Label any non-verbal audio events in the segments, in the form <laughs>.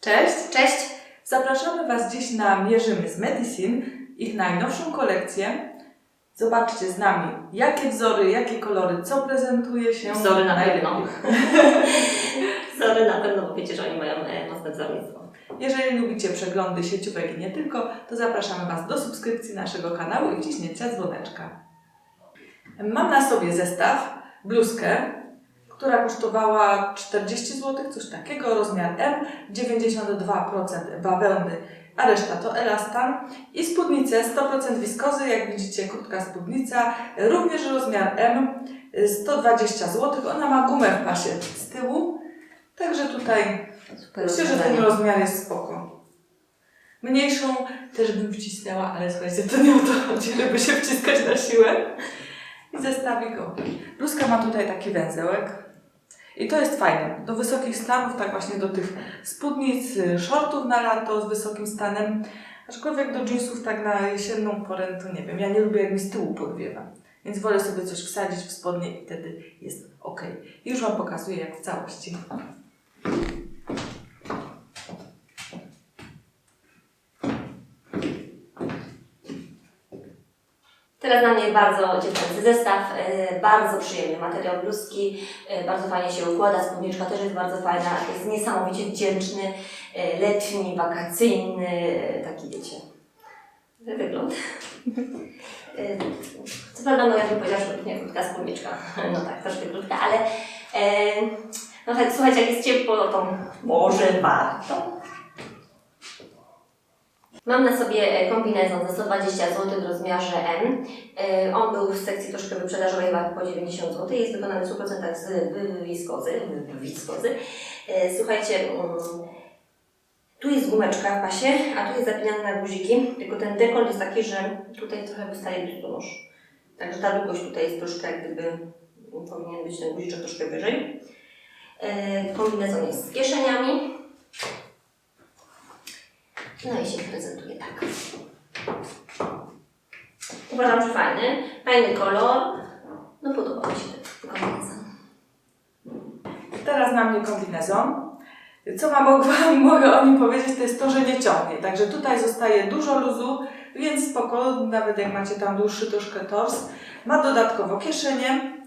Cześć! Cześć! Zapraszamy Was dziś na Mierzymy z Medicine, ich najnowszą kolekcję. Zobaczcie z nami, jakie wzory, jakie kolory, co prezentuje się. Wzory na pewno. <laughs> Wzory na pewno, bo wiecie, że oni mają e, mocne wzornictwo. Jeżeli lubicie przeglądy sieciówek i nie tylko, to zapraszamy Was do subskrypcji naszego kanału i wciśnięcia dzwoneczka. Mam na sobie zestaw, bluzkę, która kosztowała 40 zł, coś takiego, rozmiar M, 92% bawełny, a reszta to elastan i spódnicę 100% wiskozy, jak widzicie krótka spódnica, również rozmiar M, 120 zł, ona ma gumę w pasie z tyłu, także tutaj Super Myślę, że ten rozmiar jest spoko. Mniejszą też bym wcisnęła, ale słuchajcie, to nie o to chodzi, żeby się wciskać na siłę. I zestawię go. Bluzka ma tutaj taki węzełek. I to jest fajne. Do wysokich stanów, tak właśnie do tych spódnic, y, shortów na lato z wysokim stanem. Aczkolwiek do jeansów tak na jesienną porę to nie wiem. Ja nie lubię jak mi z tyłu podwiewa. Więc wolę sobie coś wsadzić w spodnie i wtedy jest ok. Już Wam pokazuję jak w całości. Teraz na mnie bardzo dziewczęcy zestaw, e, bardzo przyjemny materiał bluzki, e, bardzo fajnie się układa, spódniczka też jest bardzo fajna, jest niesamowicie wdzięczny, e, letni, wakacyjny, taki wiecie, wygląd. Co prawda, no ja bym powiedziała, że nie krótka spódniczka, <laughs> no tak, troszkę krótka, ale no tak, słuchajcie, jak jest ciepło, to może warto. Mam na sobie e, kombinezon za 120 zł w rozmiarze M. E, On był w sekcji troszkę wyprzedażowej chyba po 90 zł. Jest wykonany w 100% z wiskozy. wiskozy. E, Słuchajcie, mm, tu jest gumeczka w pasie, a tu jest zapinany na guziki. Tylko ten dekolt jest taki, że tutaj trochę wystaje biustonosz. Także ta długość tutaj jest troszkę jak gdyby powinien być ten guziczek troszkę wyżej. Kombinezon jest z kieszeniami. No i się prezentuje tak. Uważam, że fajny. Fajny kolor. No podoba mi się ten kombinezon. Teraz na mnie kombinezon. Co ma, mogła, <laughs> mogę o nim powiedzieć, to jest to, że nie ciągnie. Także tutaj zostaje dużo luzu, więc spoko, nawet jak macie tam dłuższy troszkę tors. Ma dodatkowo kieszenie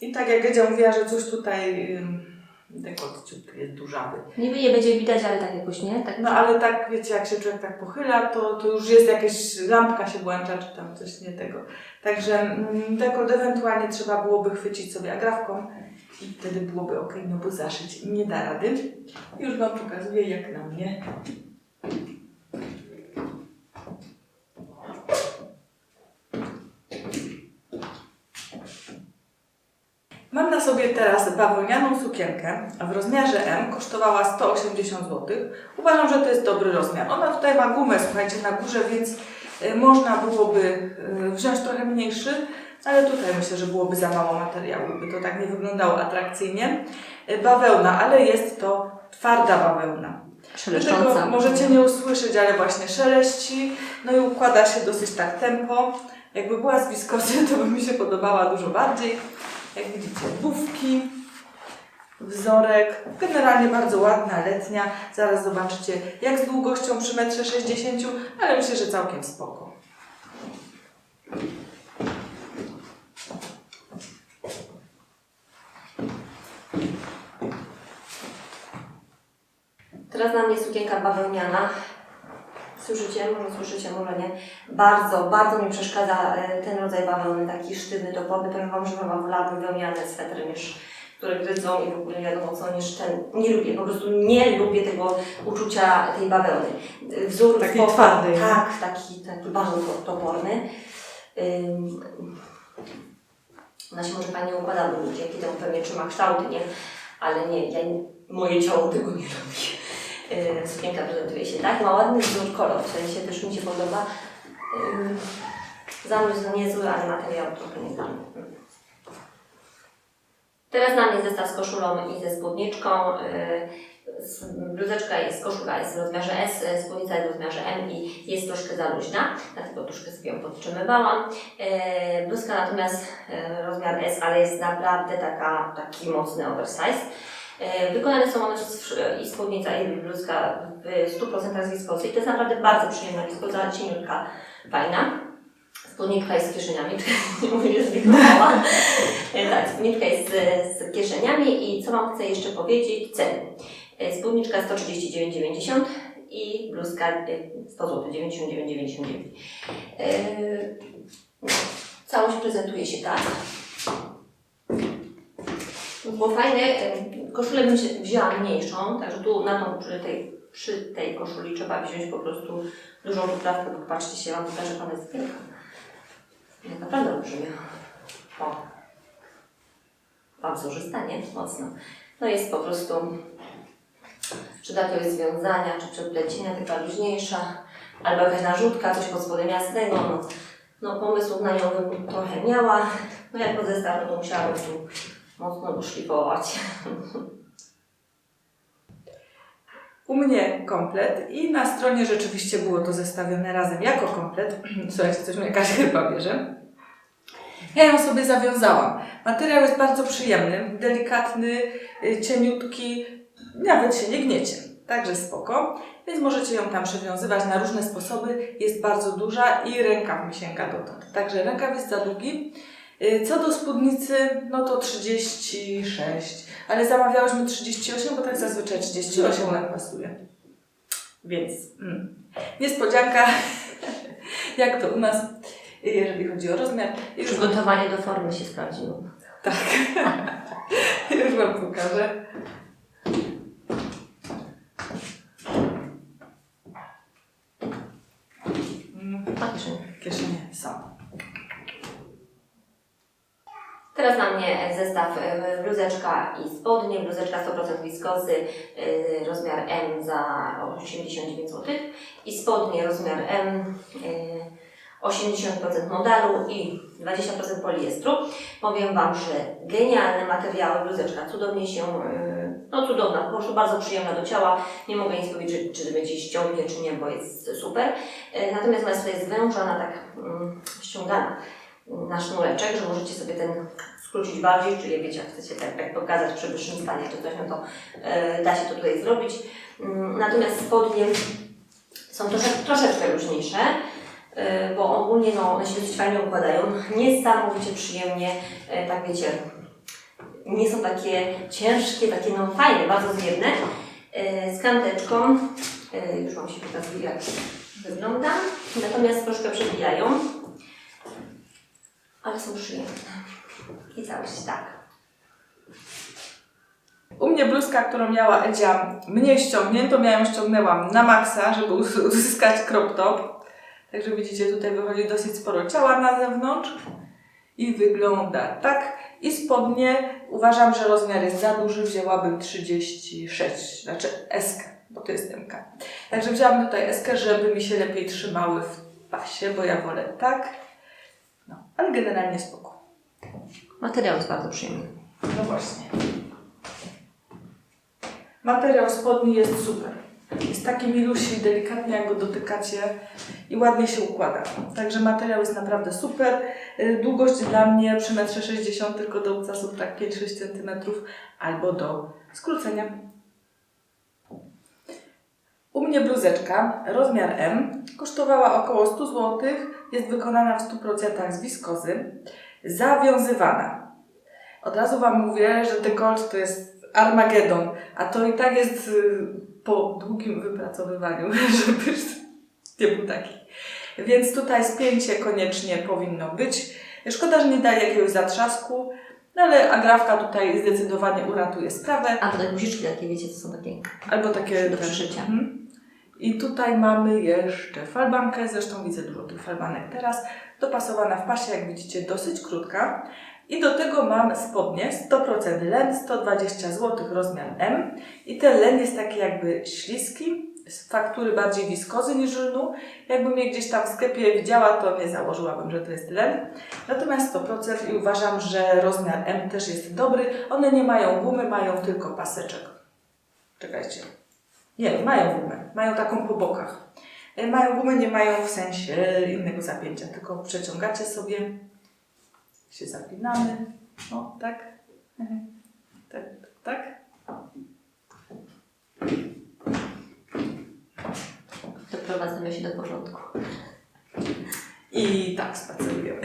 i tak jak Edzia mówiła, że coś tutaj ym, dekolt ciut jest dużawy. Niby nie będzie widać, ale tak jakoś nie. Tak No ale tak, wiecie, jak się człowiek tak pochyla, to, to już jest jakaś lampka się włącza, czy tam coś nie tego. Także mm, dekolt ewentualnie trzeba byłoby chwycić sobie agrafką i wtedy byłoby ok, no bo zaszyć nie da rady. Już Wam pokazuję jak na mnie. Mam na sobie teraz bawełnianą sukienkę w rozmiarze M, kosztowała 180 zł. Uważam, że to jest dobry rozmiar. Ona tutaj ma gumę, słuchajcie, na górze, więc y, można byłoby y, wziąć trochę mniejszy, ale tutaj myślę, że byłoby za mało materiału, by to tak nie wyglądało atrakcyjnie. Y, Bawełna, ale jest to twarda bawełna. Dlatego możecie nie usłyszeć, ale właśnie szeleści, no i układa się dosyć tak tempo. Jakby była z wiskozy, <laughs> to by mi się podobała dużo bardziej. Jak widzicie, bufki, wzorek, generalnie bardzo ładna, letnia. Zaraz zobaczycie jak z długością przy 1,60 m, ale myślę, że całkiem spoko. Teraz na mnie sukienka bawełniana. Słyszycie? Może słyszycie, może nie. Bardzo, bardzo mi przeszkadza e, ten rodzaj bawełny, taki sztywny, toporny. Powiem Wam, że Wam wolałabym wełniane swetry niż które grydzą i w ogóle nie wiadomo co, niż ten. Nie lubię, po prostu nie lubię tego uczucia tej bawełny. Wzór Takiej spoko- twardej. Tak, taki, taki bardzo to- toporny. Ym, Ona się może fajnie układa, bo dzięki temu pewnie trzyma kształty, nie? Ale nie, ja, moje ciało tego nie lubi. Yy, Sukienka prezentuje się tak, ma ładny wzór kolor, w sensie też mi się podoba. Yy, Zamysł niezły, ale materiał trochę nieznany. Teraz na mnie zestaw z koszulą i ze spódniczką. Yy, Bluzeczka jest, koszulka jest w rozmiarze S, spódnica jest w rozmiarze M i jest troszkę za luźna, dlatego troszkę sobie ją podtrzymywałam. Bluzka natomiast rozmiar S, ale jest naprawdę taka, taki mocny oversize. E, Wykonane są one z- i spódnica i bluzka w 100% z wiskozy i to jest naprawdę bardzo przyjemna wiskoza, cieniutka, fajna. Spódniczka jest z kieszeniami, <laughs> nie mówię, że zlikowała. E, Tak, spódniczka jest z, kieszeniami i co Wam chcę jeszcze powiedzieć, ceny. E, Spódniczka 139,90 i bluzka e, 100 zł, 99,99. E, no, Całość prezentuje się tak. Było fajne, koszulę bym wzięła mniejszą, także tu na tą, przy tej, przy tej koszuli trzeba wziąć po prostu dużą wyprawkę, bo patrzcie się, Wam pokażę, ona jest wielka. Jest naprawdę olbrzymia. O. A wzorzysta, nie? Mocno. No jest po prostu, czy da to jest związania, czy przeplecienia, taka luźniejsza, albo jakaś narzutka, coś pod spodem jasnego, no. No pomysłów na nią bym trochę miała. No jak po zestaw, no to musiałabym tu mocno uszlifować. U mnie komplet i na stronie rzeczywiście było to zestawione razem jako komplet. <clears throat> Słuchajcie, coś mnie jakaś chyba bierze. Ja ją sobie zawiązałam. Materiał jest bardzo przyjemny, delikatny, y, cieniutki, nawet się nie gniecie. Także spoko. Więc możecie ją tam przewiązywać na różne sposoby. Jest bardzo duża i rękaw mi sięga dotąd. Także rękaw jest za długi. Y, Co do spódnicy, no to 36, ale zamawiałyśmy 38, bo tak zazwyczaj 38 nam pasuje. Więc mm, niespodzianka, <laughs> jak to u nas, jeżeli chodzi o rozmiar. Już, Przygotowanie do formy się sprawdziło. <laughs> już Wam pokażę. Mm, Patrzę. Kieszenie są. Teraz na mnie zestaw bluzeczka i spodnie, bluzeczka 100% wiskozy, e, rozmiar M za 89 zł i spodnie rozmiar M, e, 80% modalu i 20% poliestru. Powiem Wam, że genialne materiały, bluzeczka cudownie się, e, no cudowna, po prostu bardzo przyjemna do ciała. Nie mogę nic powiedzieć, czy, czy będzie ściągnie, czy nie, bo jest super. Natomiast ona jest tutaj zwężona, tak mm, ściągana na sznureczek, że możecie sobie ten skrócić bardziej, czyli wiecie, jak chcecie tak, tak pokazać przy wyższym stanie czy coś, no to e, da się to tutaj zrobić. Mm, Natomiast spodnie są trosze, troszeczkę luźniejsze, e, bo ogólnie no, one się dosyć fajnie układają. Niesamowicie przyjemnie, e, tak wiecie, nie są takie ciężkie, takie no fajne, bardzo zwiewne. E, Z kanteczką, e, już Wam się pokazuje jak wygląda, natomiast troszkę przebijają ale są przyjemne. I całość tak. U mnie bluzka, którą miała Edzia mniej ściągniętą, ja ją ściągnęłam na maksa, żeby uzyskać crop top. Także widzicie, tutaj wychodzi dosyć sporo ciała na zewnątrz i wygląda tak. I spodnie uważam, że rozmiar jest za duży, wzięłabym 36, znaczy SK, bo to jest MK. Także wzięłam tutaj SK, żeby mi się lepiej trzymały w pasie, bo ja wolę tak. Ale generalnie spoko. Materiał jest bardzo przyjemny. No właśnie. Materiał spodni jest super. Jest taki milusi, delikatnie jak go dotykacie i ładnie się układa. Także materiał jest naprawdę super. Y, Długość dla mnie przy 1,60 m tylko do obcasów tak 5-6 cm albo do skrócenia. U mnie bluzeczka, rozmiar M, kosztowała około 100 zł. Jest wykonana w 100% z wiskozy, zawiązywana. Od razu Wam mówię, że dekolt to jest Armagedon, a to i tak jest y, po długim wypracowywaniu, <laughs> żeby nie był taki. Więc tutaj spięcie koniecznie powinno być. Szkoda, że nie daje jakiegoś zatrzasku, no ale agrafka tutaj zdecydowanie uratuje sprawę. A tutaj guziczki takie, wiecie, to są takie Albo takie do też. przyszycia. Mhm. I tutaj mamy jeszcze falbankę, zresztą widzę dużo tych falbanek teraz, dopasowana w pasie, jak widzicie, dosyć krótka. I do tego mam spodnie 100% len, 120 zł, rozmiar M. I ten len jest taki jakby śliski, z faktury bardziej wiskozy niż lnu. Jakbym je gdzieś tam w sklepie widziała, to nie założyłabym, że to jest len. Natomiast 100% i uważam, że rozmiar M też jest dobry. One nie mają gumy, mają tylko paseczek. Czekajcie. Nie, mają gumę. Mają taką po bokach. E, Mają gumę, nie mają w sensie innego zapięcia, tylko przeciągacie sobie, się zapinamy. O, tak. Mhm. Tak, tak, tak. Doprowadzamy się do porządku. I tak spacerujemy.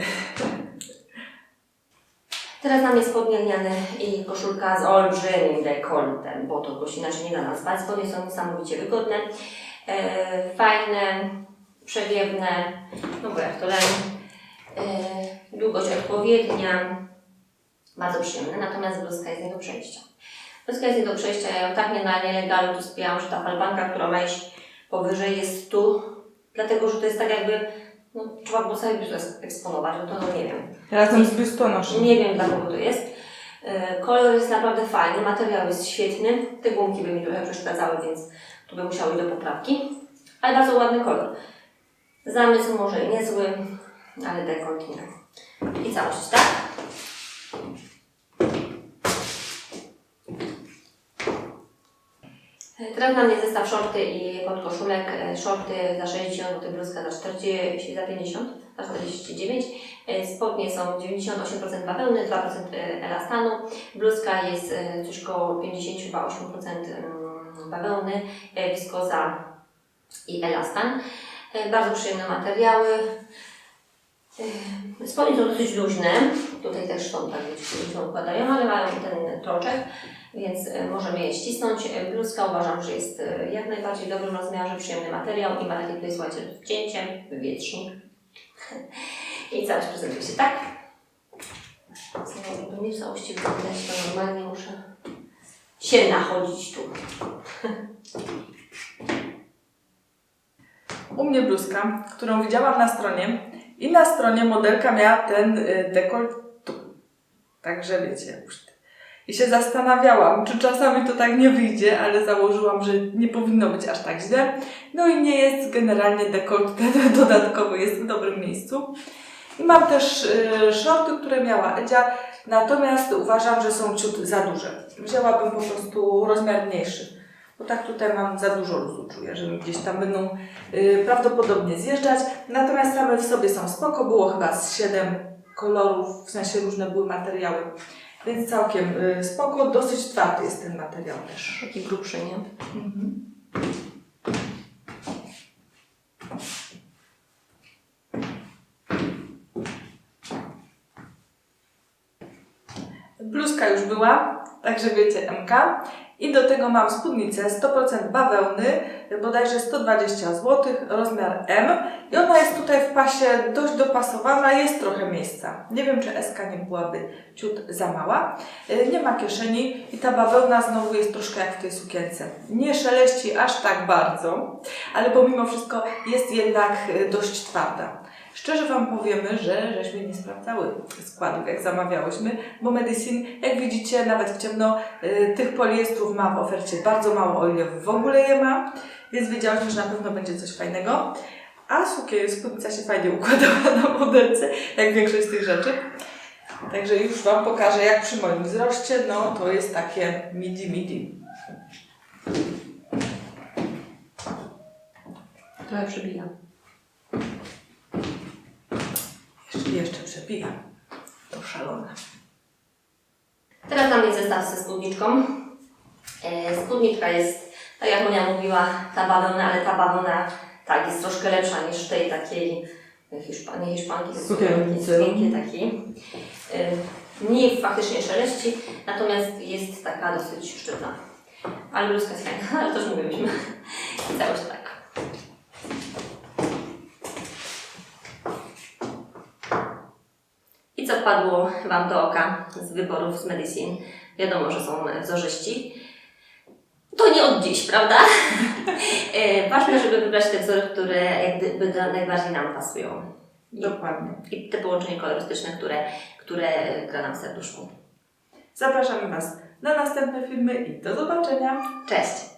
Teraz na mnie spodnie lniane i koszulka z olbrzymim dekoltem, bo to goś inaczej nie da nazwać. Spodnie są niesamowicie wygodne, e, fajne, przewiewne, no bo jak to leń, e, długość odpowiednia, bardzo przyjemne, natomiast bluzka jest nie do przejścia. Bluzka jest nie do przejścia, ja ją tak nie na nielegalu tu spiałam, że ta falbanka, która ma iść powyżej jest tu, dlatego że to jest tak jakby, no, trzeba było sobie biust eksponować, no to no nie wiem. Razem z biustonoszem. Nie wiem dla kogo to jest. E, Kolor jest naprawdę fajny, materiał jest świetny. Te gumki by mi trochę przeszkadzały, więc tu by musiały do poprawki. Ale bardzo ładny kolor. Zamysł może i niezły, ale dekolt nie. I całość, tak? Teraz na mnie zestaw shorty i podkoszulek. E, Shorty za 60 zł, bluzka za 40, za 50, za 49. E, Spodnie są 98% bawełny, 2% elastanu. Bluzka jest e, coś koło 50, chyba 8% mm, bawełny, e, wiskoza i elastan. E, Bardzo przyjemne materiały. Spodnie są dosyć luźne. Tutaj też są tak, się układają, ale mają ten troczek, więc e, możemy je ścisnąć. E, Bluzka uważam, że jest e, jak najbardziej w dobrym rozmiarze, przyjemny materiał i ma takie tutaj, słuchajcie, cięcie, wywietrznik. <laughs> I całość prezentuje się tak. Znowu, nie w całości wyglądać, to normalnie muszę się nachodzić tu. U mnie bluzka, którą widziałam na stronie i na stronie modelka miała ten y, dekolt tu. Także wiecie, już. I się zastanawiałam, czy czasami to tak nie wyjdzie, ale założyłam, że nie powinno być aż tak źle. No i nie jest generalnie dekolt <laughs> ten dodatkowo jest w dobrym miejscu. I mam też y, shorty, które miała Edzia, natomiast uważam, że są ciut za duże. Wzięłabym po prostu rozmiar mniejszy. Bo tak tutaj mam za dużo luzu, czuję, że mi gdzieś tam będą y, prawdopodobnie zjeżdżać. Natomiast same w sobie są spoko, było chyba z 7 kolorów, w sensie różne były materiały. Więc całkiem y, spoko, dosyć twardy jest ten materiał też. Taki grubszy, nie? Bluzka już była, także wiecie MK. I do tego mam spódnicę 100% bawełny, bodajże 120 zł, rozmiar M. I ona jest tutaj w pasie dość dopasowana, jest trochę miejsca. Nie wiem, czy SK nie byłaby ciut za mała. Y, Nie ma kieszeni i ta bawełna znowu jest troszkę jak w tej sukience. Nie szeleści aż tak bardzo, ale pomimo wszystko jest jednak y, dość twarda. Szczerze Wam powiemy, że żeśmy nie sprawdzały składów, jak zamawiałyśmy, bo Medicine, jak widzicie, nawet w ciemno, y, tych poliestrów ma w ofercie bardzo mało, o ile w ogóle je ma, więc wiedziałyśmy, że na pewno będzie coś fajnego. A sukienka, spódnica się fajnie układała na modelce, jak większość z tych rzeczy. Także już Wam pokażę, jak przy moim wzroście, no to jest takie midi midi. Trochę przebija. Jeszcze, jeszcze przebijam. To szalone. Teraz mnie zestaw ze spódniczką. E, spódniczka jest, tak jak Monia mówiła, ta bawełna, ale ta bawełna tak, jest troszkę lepsza niż tej takiej hiszpa, nie hiszpanki, tylko Sukiennicy. sukienki takiej. E, mniej faktycznie szeleści, natomiast jest taka dosyć sztywna. Ale bluzka jest fajna, <laughs> ale to już mówiliśmy. I całość tak. Wpadło Wam do oka z wyborów z Medicine? Wiadomo, że są wzorzyści. To nie od dziś, prawda? <laughs> E, Ważne, żeby wybrać te wzory, które jak gdyby do- najbardziej nam pasują. Dokładnie. I te połączenie kolorystyczne, które, które gra nam w serduszku. Zapraszamy Was na następne filmy i do zobaczenia. Cześć!